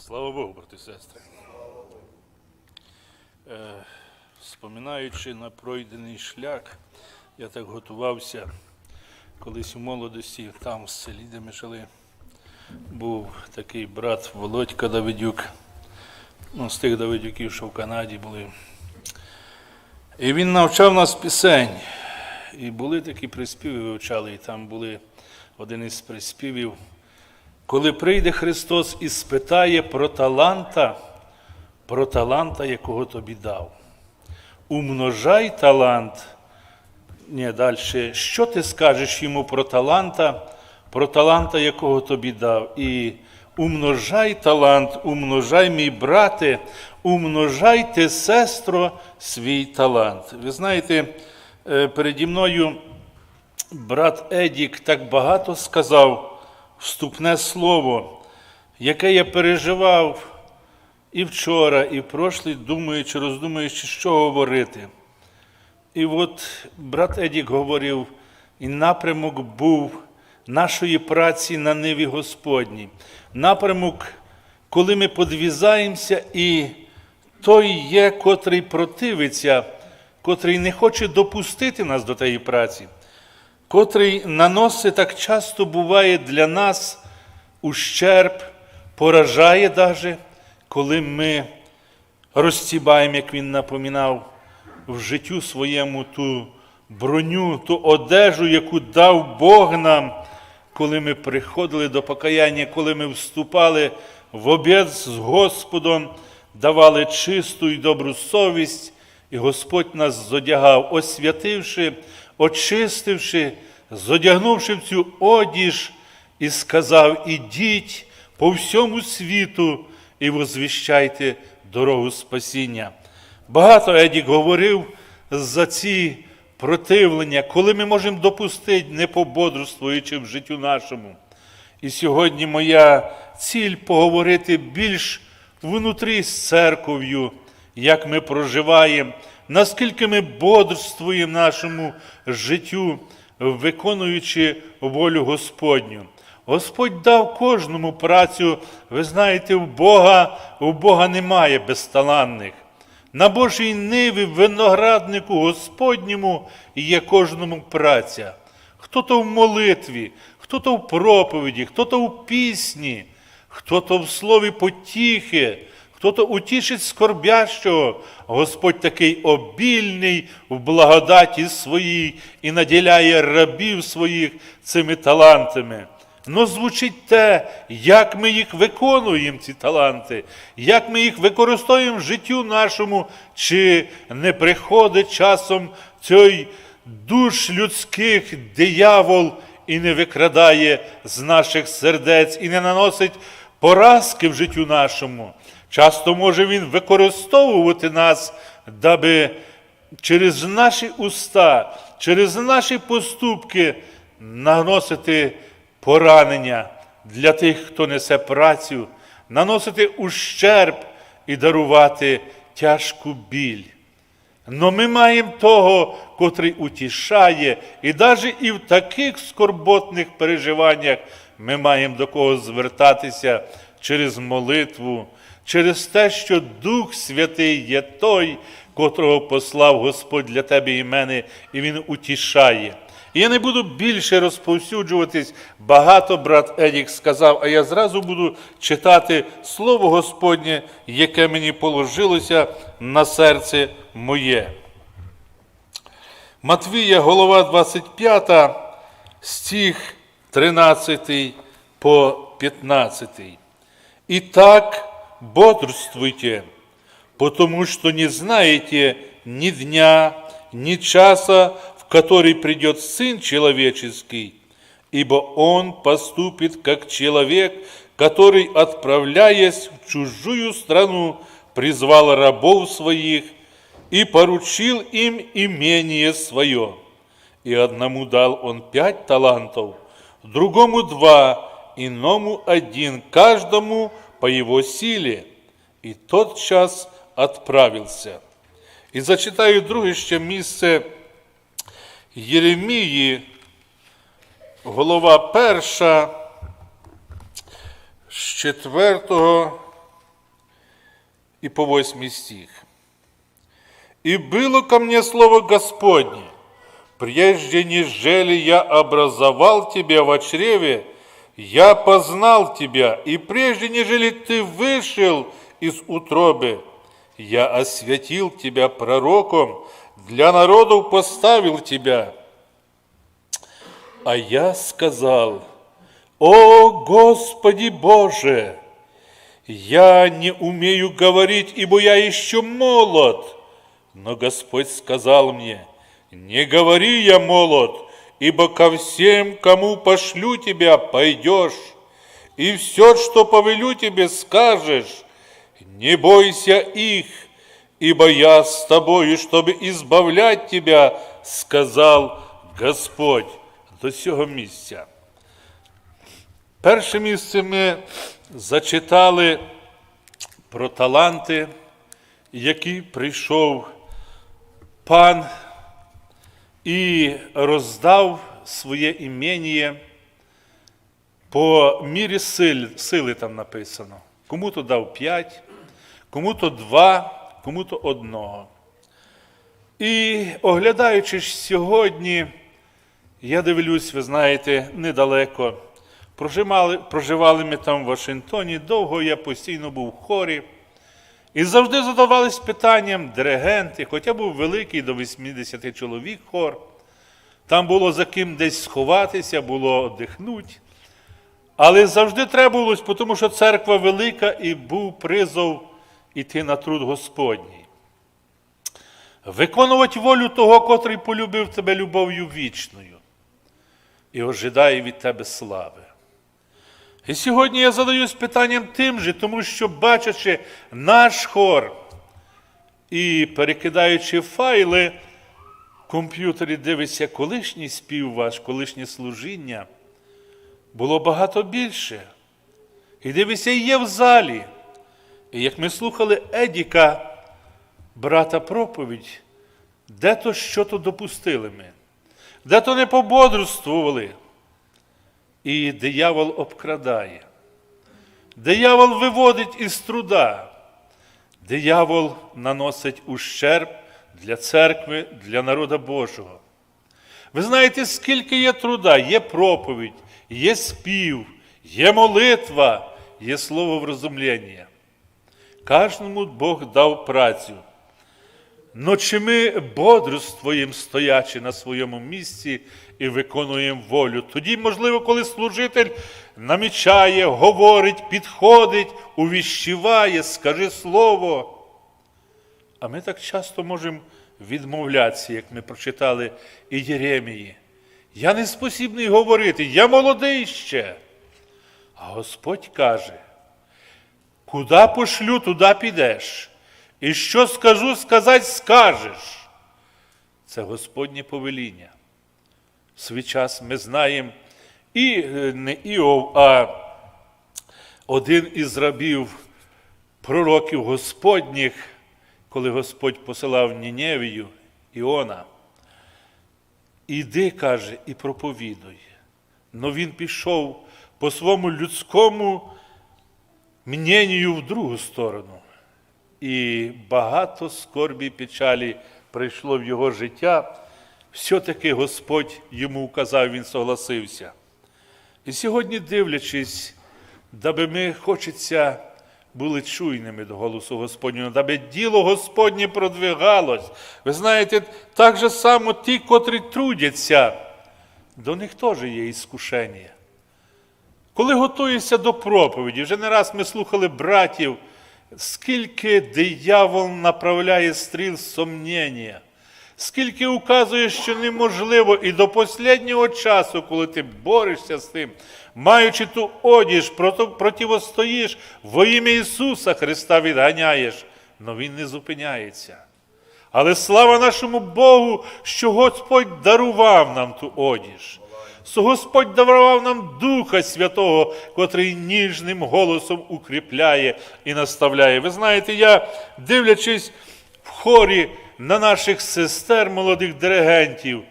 Слава Богу, брати і сестри. Е, Споминаючи на пройдений шлях, я так готувався колись у молодості, там в селі, де ми жили, був такий брат Володька Давидюк, ну, з тих Давидюків, що в Канаді були. І він навчав нас пісень. І були такі приспіви, вивчали, і там були один із приспівів. Коли прийде Христос і спитає про таланта, про таланта, якого тобі дав. Умножай талант. Ні, далі. Що ти скажеш йому про таланта, про таланта, якого тобі дав? І умножай талант, умножай, мій брате, умножайте, сестро, свій талант. Ви знаєте, е, переді мною брат Едік так багато сказав вступне слово, яке я переживав і вчора, і прошлий, думаючи, роздумуючи, що говорити. І от брат Едік говорив, і напрямок був нашої праці на ниві Господній. Напрямок, коли ми подвізаємося, і той є, котрий противиться, котрий не хоче допустити нас до тієї праці, котрий наносить так часто буває для нас ущерб, поражає даже, коли ми розцібаємо, як він напоминав, в життю своєму ту броню, ту одежу, яку дав Бог нам, коли ми приходили до покаяння, коли ми вступали в обід з Господом, давали чисту і добру совість, і Господь нас зодягав, освятивши, очистивши, зодягнувши в цю одіж, і сказав: Ідіть по всьому світу і возвіщайте дорогу спасіння. Багато Едік говорив за ці противлення, коли ми можемо допустити, не пободрствуючи в життю нашому. І сьогодні моя ціль поговорити більш внутрі з церков'ю, як ми проживаємо, наскільки ми бодрствуємо нашому життю, виконуючи волю Господню. Господь дав кожному працю, ви знаєте, в Бога, у Бога немає безталанних. На Божій ниві, винограднику Господньому є кожному праця. Хто-то в молитві, хто-то в проповіді, хто-то в пісні, хто-то в слові потіхи, хто-то утішить скорбящого. Господь такий обільний в благодаті своїй і наділяє рабів своїх цими талантами. Ну, звучить те, як ми їх виконуємо, ці таланти, як ми їх використовуємо в життю нашому, чи не приходить часом цей душ людських диявол і не викрадає з наших сердець, і не наносить поразки в життю нашому. Часто може він використовувати нас, даби через наші уста, через наші поступки наносити поранення для тих, хто несе працю, наносити ущерб і дарувати тяжку біль. Но ми маємо того, котрий утішає, і навіть і в таких скорботних переживаннях ми маємо до кого звертатися через молитву, через те, що Дух Святий є той, котрого послав Господь для тебе і мене, і Він утішає. І я не буду більше розповсюджуватись. Багато брат Едік сказав, а я зразу буду читати Слово Господнє, яке мені положилося на серце моє. Матвія, голова 25, стих 13 по 15. Итак, бодрствуйте, потому что не знаете ни дня, ни часа, в который придет Сын Человеческий, ибо Он поступит как человек, который, отправляясь в чужую страну, призвал рабов своих и поручил им имение свое. И одному дал он пять талантов, другому два, иному один, каждому по его силе. І тот час отправился. І зачитаю друге ще місце Єремії, голова перша, з четвертого и по восьмий стих. «И было ко мне слово Господне, прежде нежели я образовал тебя в чреве, я познал тебя, и прежде нежели ты вышел из утробы, я освятил тебя пророком, для народов поставил тебя». А я сказал, «О Господи Боже, я не умею говорить, ибо я еще молод». Но Господь сказал мне, «Не говори я молод, ибо ко всем, кому пошлю тебя, пойдешь, и все, что повелю тебе, скажешь. Не бойся их, ибо я с тобою, чтобы избавлять тебя, сказал Господь до цього місця. Перше місце ми зачитали про таланти, які прийшов пан і роздав своє ім'я по мірі сили, сили там написано. Кому-то дав п'ять, кому-то два, кому-то одного. І оглядаючи сьогодні, я дивлюсь, ви знаєте, недалеко. Проживали, проживали ми там в Вашингтоні, довго я постійно був в хорі. І завжди задавались питанням диригенти, хоча був великий до 80 чоловік хор. Там було за ким десь сховатися, було дихнути. Але завжди треба було, тому що церква велика і був призов іти на труд Господній. Виконувати волю того, котрий полюбив тебе любов'ю вічною і ожидає від тебе слави. І сьогодні я задаюсь питанням тим же, тому що, бачачи наш хор і перекидаючи файли, в комп'ютері дивишся колишній спів ваш, колишнє служіння, було багато більше. І дивишся, є в залі. І як ми слухали Едіка, брата проповідь, де то що то допустили ми, де то не пободрствували. І диявол обкрадає. Диявол виводить із труда. Диявол наносить ущерб для церкви, для народа Божого. Ви знаєте, скільки є труда, є проповідь, є спів, є молитва, є слово врозумлення. Кожному Бог дав працю. Но чи ми бодрствуємо, стоячи на своєму місці і виконуємо волю? Тоді, можливо, коли служитель намічає, говорить, підходить, увіщіває, скаже слово. А ми так часто можемо відмовлятися, як ми прочитали і Єремії. Я не спосібний говорити, я молодий ще. А Господь каже, куди пошлю, туди підеш. І що скажу, сказати скажеш. Це Господнє повеління. Свій час ми знаємо і е, не Іов, а один із рабів пророків Господніх, коли Господь посилав Ніневію Іона. Іди, каже, і проповідуй. Но він пішов по своєму людському мненню в другу сторону. І багато скорбі і печалі прийшло в його життя. Все-таки Господь йому указав, він согласився. І сьогодні, дивлячись, даби ми хочеться були чуйними до голосу Господнього, даби діло Господнє продвигалось. Ви знаєте, так же само ті, котрі трудяться, до них теж є іскушення. Коли готуєшся до проповіді, вже не раз ми слухали братів, скільки диявол направляє стріл сумнення, скільки указує, що неможливо, і до останнього часу, коли ти борешся з тим, маючи ту одіж, противостоїш, во ім'я Ісуса Христа відганяєш, но Він не зупиняється. Але слава нашому Богу, що Господь дарував нам ту одіж. Господь дарував нам Духа Святого, котрий ніжним голосом укріпляє і наставляє. Ви знаєте, я, дивлячись в хорі на наших сестер, молодих диригентів,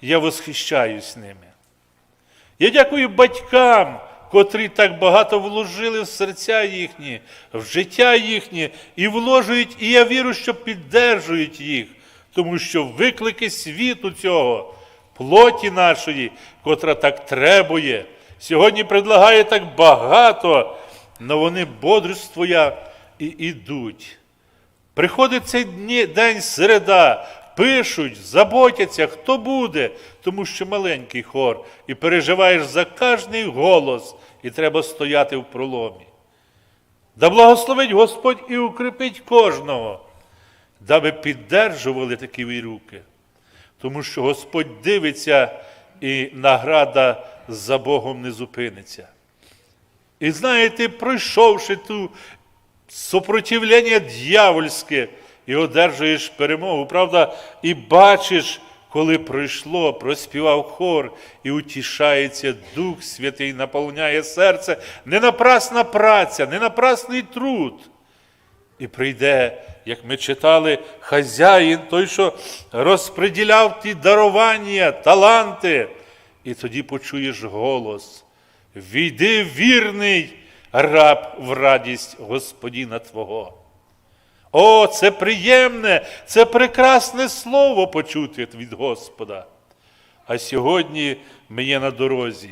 я восхищаюсь ними. Я дякую батькам, котрі так багато вложили в серця їхні, в життя їхнє, і вложують, і я вірю, що піддержують їх, тому що виклики світу цього, плоті нашої, котра так требує, сьогодні предлагає так багато, але вони бодрствуя і ідуть. Приходить цей день середа, пишуть, заботяться, хто буде, тому що маленький хор, і переживаєш за кожний голос, і треба стояти в проломі. Да благословить Господь і укріпить кожного, даби піддержували такі руки, тому що Господь дивиться, і награда за Богом не зупиниться. І знаєте, пройшовши ту супротивлення дьявольське, і одержуєш перемогу. Правда, і бачиш, коли пройшло, проспівав хор, і утішається Дух Святий, наповняє серце. Не напрасна праця, не напрасний труд. І прийде, як ми читали, хазяїн, той, що розподіляв ті дарування, таланти. І тоді почуєш голос. Війди вірний раб в радість Господіна Твого. О, це приємне, це прекрасне слово почути від Господа. А сьогодні ми є на дорозі.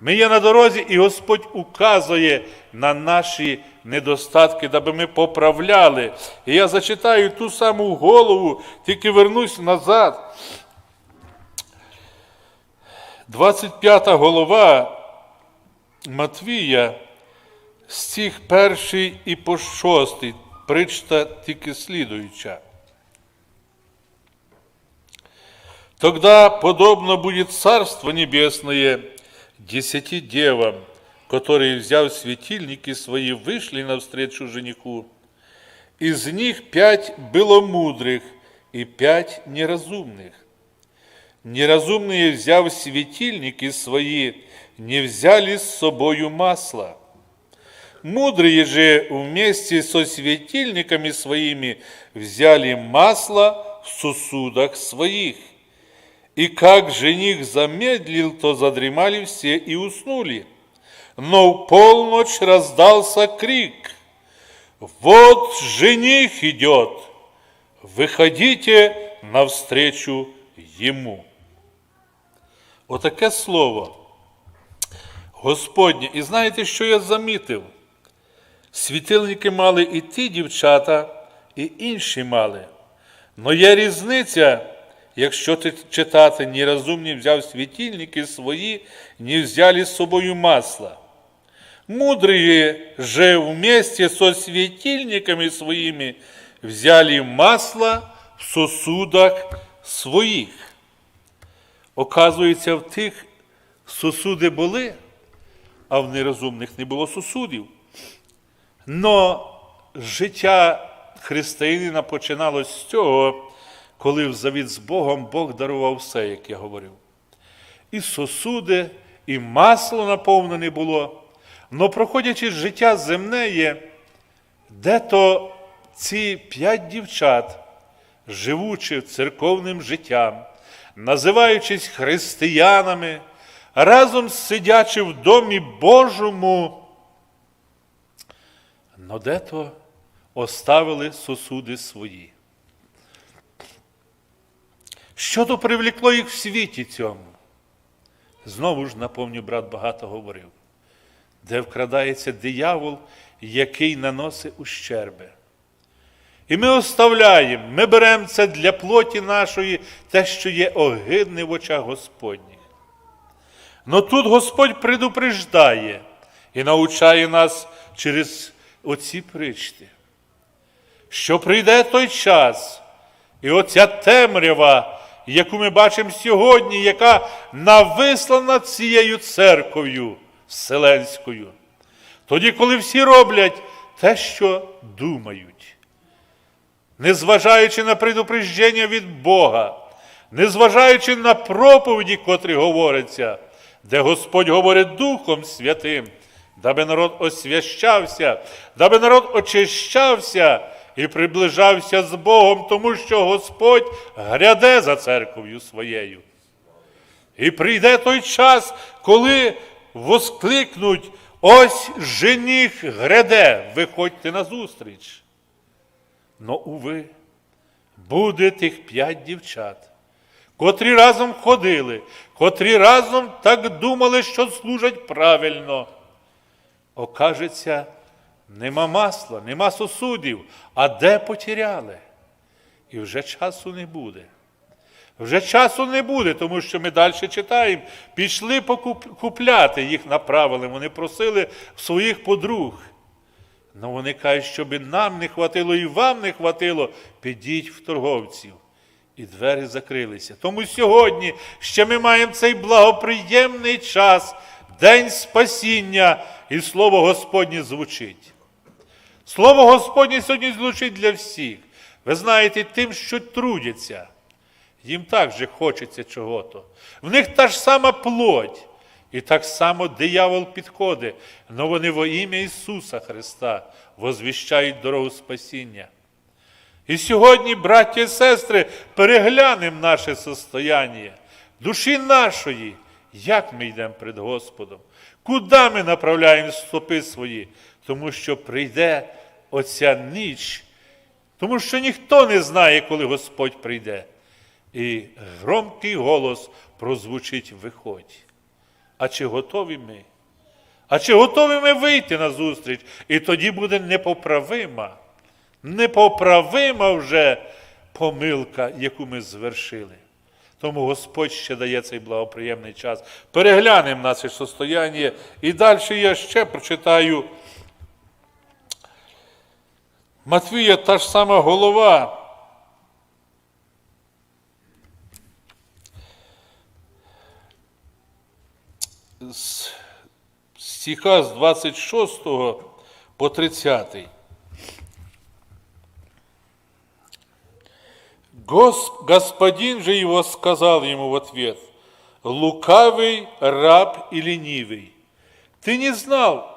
Ми є на дорозі, і Господь указує на наші недостатки, даби ми поправляли. І я зачитаю ту саму голову, тільки вернусь назад. 25 голова Матвія, стих перший і по шостий, причта тільки слідуюча. Тогда подобно будет Царство Небесное десяти девам, которые, взяв светильники свои, вышли навстречу жениху. Из них пять было мудрых и пять неразумных. Неразумные, взяв светильники свои, не взяли с собою масла. Мудрые же вместе со светильниками своими взяли масло в сосудах своих. И как жених замедлил, то задремали все и уснули. Но в полночь раздался крик. Вот жених идет, выходите навстречу ему. Отаке слово. Господнє. І знаєте, що я замітив? Світильники мали і ті дівчата, і інші мали. Но є різниця, якщо ти читати нерозумні взяв світильники свої, не взяли з собою масла. Мудрые же вместе со светильниками своими взяли масло в сосудах своїх. Оказується, в тих сосуди були, а в нерозумних не було сосудів. Но життя християнина починалось з цього, коли в завіт з Богом Бог дарував все, як я говорив. І сосуди, і масло наповнене було. Но проходячи життя земне, де то ці п'ять дівчат, живучи церковним життям, називаючись християнами, разом сидячи в домі Божому, но де-то оставили сосуди свої. Що то привлекло їх в світі цьому? Знову ж напомню, брат багато говорив, де вкрадається диявол, який наносить ущерби. І ми оставляємо, ми беремо це для плоті нашої, те, що є огидне в очах Господніх. Но тут Господь предупреждає і навчає нас через оці причти, що прийде той час, і оця темрява, яку ми бачимо сьогодні, яка нависла над цією церков'ю Вселенською. Тоді, коли всі роблять те, що думають, незважаючи на предупреждення від Бога, незважаючи на проповіді, котрі говоряться, де Господь говорить Духом Святим, даби народ освящався, даби народ очищався і приближався з Богом, тому що Господь гряде за церков'ю своєю. І прийде той час, коли воскликнуть, ось жених гряде, виходьте на зустріч. Но, уви, буде тих п'ять дівчат, котрі разом ходили, котрі разом так думали, що служать правильно. Окажеться, нема масла, нема сосудів, а де потеряли? І вже часу не буде. Вже часу не буде, тому що ми далі читаємо. Пішли покупляти, їх направили. Вони просили своїх подруг. Ну вони кажуть, щоб нам не хватило і вам не хватило, підіть в торговців. І двері закрилися. Тому сьогодні ще ми маємо цей благоприємний час, день спасіння, і слово Господнє звучить. Слово Господнє сьогодні звучить для всіх. Ви знаєте, тим, що трудяться, їм також хочеться чого-то. В них та ж сама плоть. І так само диявол підходить, але вони во ім'я Ісуса Христа возвіщають дорогу спасіння. І сьогодні, браття і сестри, переглянемо наше состояння, душі нашої, як ми йдемо перед Господом, куди ми направляємо стопи свої, тому що прийде оця ніч, тому що ніхто не знає, коли Господь прийде. І громкий голос прозвучить виходь. А чи готові ми? А чи готові ми вийти на зустріч? І тоді буде непоправима, непоправима вже помилка, яку ми звершили. Тому Господь ще дає цей благоприємний час. Переглянемо наше состояння. І далі я ще прочитаю. Матвія та ж сама голова. З стиха з 26 по 30. Гос, господин же его сказал ему в ответ, лукавый раб и ленивый, ты не знал,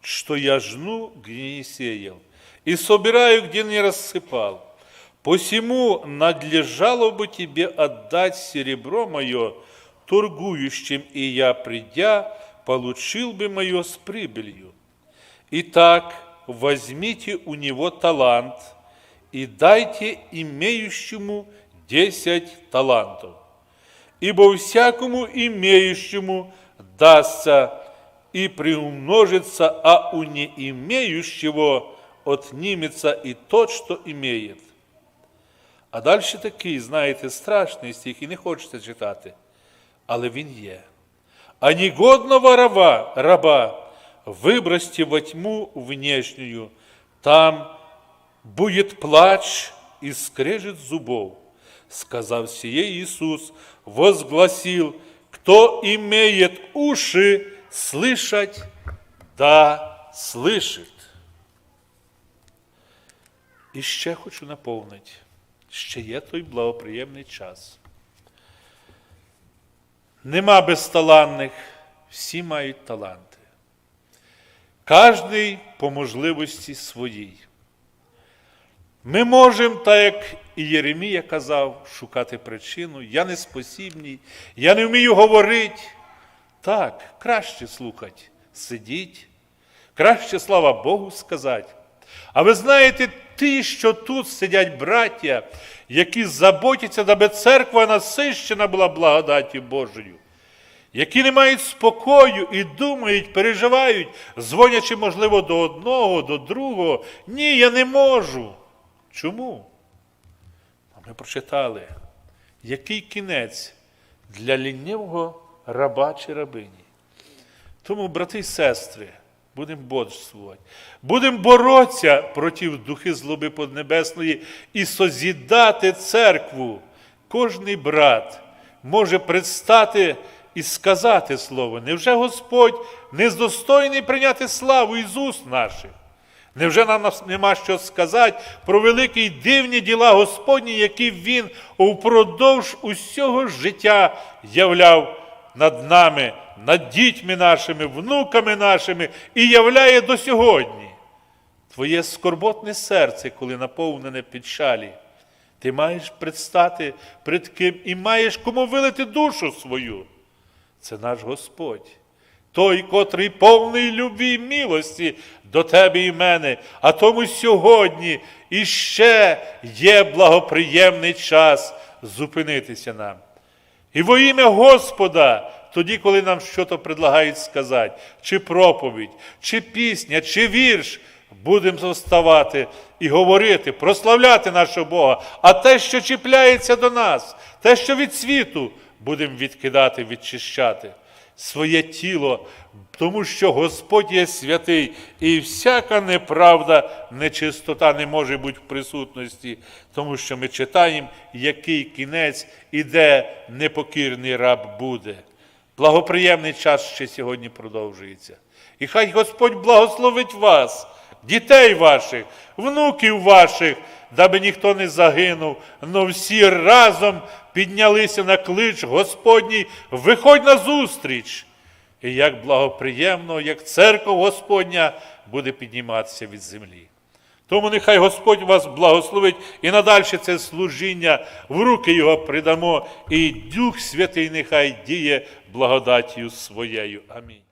что я жну, где не сеял, и собираю, где не рассыпал. Посему надлежало бы тебе отдать серебро мое торгующим, и я, придя, получил бы мое с прибылью. Итак, возьмите у него талант и дайте имеющему десять талантов. Ибо всякому имеющему дастся и приумножится, а у не имеющего отнимется и тот, что имеет. А далі такий, знаєте, страшний стих, і не хочеться читати, але він є. А негодного раба, раба выбросьте во тьму внешнюю, там будет плач и скрежет зубов. Сказав сие Иисус, возгласил, кто имеет уши слышать, да слышит. І ще хочу наповнити, ще є той благоприємний час. Нема безталанних, всі мають таланти. Кожний по можливості своїй. Ми можемо, так як і Єремія казав, шукати причину. Я не спосібний, я не вмію говорити. Так, краще слухати, сидіть, краще слава Богу сказати. А ви знаєте, ті, що тут сидять браття, які заботяться, даби церква насищена була благодаті Божою, які не мають спокою і думають, переживають, дзвонячи, можливо, до одного, до другого. Ні, я не можу. Чому? Ми прочитали, який кінець для лінивого раба чи рабині. Тому, брати і сестри, будемо бодрствувати, будемо боротися проти духи злоби поднебесної і созідати церкву. Кожний брат може предстати і сказати слово. Невже Господь не здостойний прийняти славу із уст наших? Невже нам нема що сказати про великі й дивні діла Господні, які Він упродовж усього життя являв над нами, над дітьми нашими, внуками нашими і являє до сьогодні? Твоє скорботне серце, коли наповнене печалі, ти маєш предстати перед ким і маєш кому вилити душу свою. Це наш Господь. Той, котрий повний любві й милості до тебе і мене, а тому сьогодні іще є благоприємний час зупинитися нам. І во ім'я Господа, тоді, коли нам щось предлагають сказати, чи проповідь, чи пісня, чи вірш, будемо зоставати і говорити, прославляти нашого Бога. А те, що чіпляється до нас, те, що від світу, будемо відкидати, відчищати своє тіло, тому що Господь є святий, і всяка неправда, нечистота не може бути в присутності, тому що ми читаємо, який кінець і де непокірний раб буде. Благоприємний час ще сьогодні продовжується. І хай Господь благословить вас, дітей ваших, внуків ваших, даби ніхто не загинув, но всі разом піднялися на клич Господній, виходь на зустріч. І як благоприємно, як церква Господня буде підніматися від землі. Тому нехай Господь вас благословить і надальше це служіння в руки Його придамо, і Дух Святий нехай діє благодаттю своєю. Амінь.